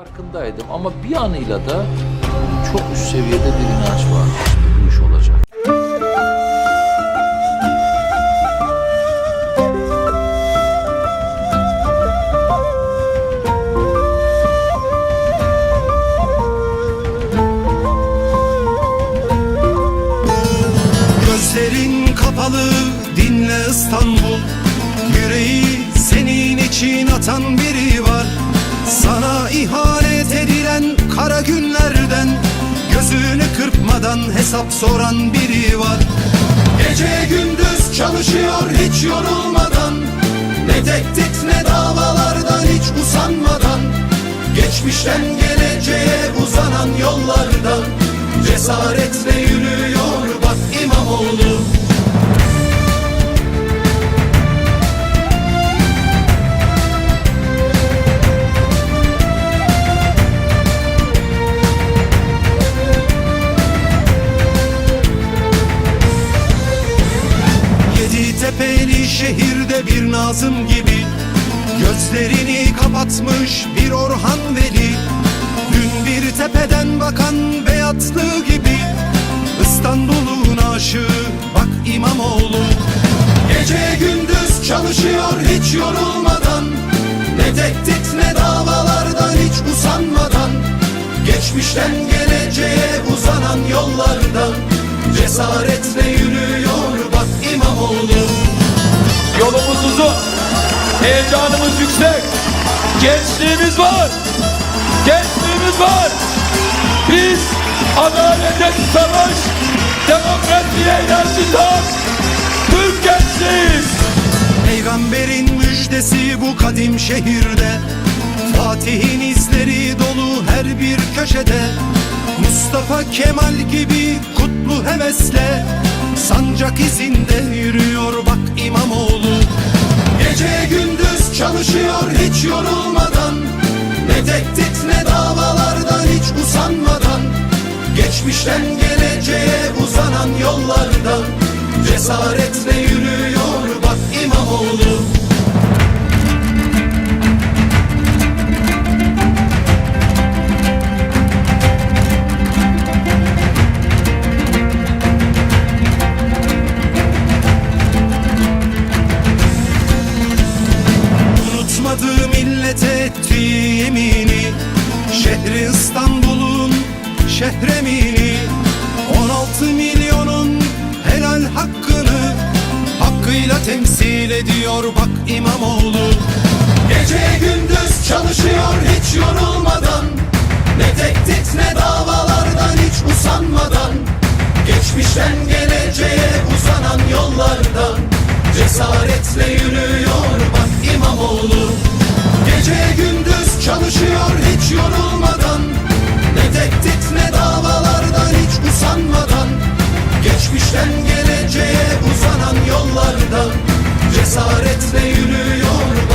Farkındaydım ama bir anıyla da çok üst seviyede bir inanç var. Bu iş olacak. Gözlerin kapalı dinle İstanbul Yüreği Kırpmadan hesap soran biri var. Gece gündüz çalışıyor hiç yorulmadan. Ne tehdit ne davalardan hiç usanmadan. Geçmişten geleceğe uzanan yollardan. Cesaretle Tepeli şehirde bir Nazım gibi. Gözlerini kapatmış bir Orhan Veli. Dün bir tepeden bakan beyatlı gibi. İstanbul'un aşığı bak İmamoğlu. Gece gündüz çalışıyor hiç yorulmadan. Ne tehdit ne davalardan hiç usanmadan. Geçmişten geleceğe uzanan yollardan. Cesaretle Uzun, heyecanımız yüksek, gençliğimiz var, gençliğimiz var. Biz adalete savaş, demokrasiye inancı tam, Türk gençliğiyiz. Peygamberin müjdesi bu kadim şehirde. Fatih'in izleri dolu her bir köşede. Mustafa Kemal gibi kutlu hevesle. Sancak izinde çalışıyor hiç yorulmadan. Ne tehdit ne davalardan hiç usanmadan. Geçmişten geleceğe uzanan yollardan. Cesaretle yemini Şehri İstanbul'un şehremini 16 milyonun helal hakkını Hakkıyla temsil ediyor bak İmamoğlu. Gece gündüz çalışıyor hiç yorulmadan çalışıyor hiç yorulmadan Ne tehdit ne davalardan hiç usanmadan Geçmişten geleceğe uzanan yollardan Cesaretle yürüyor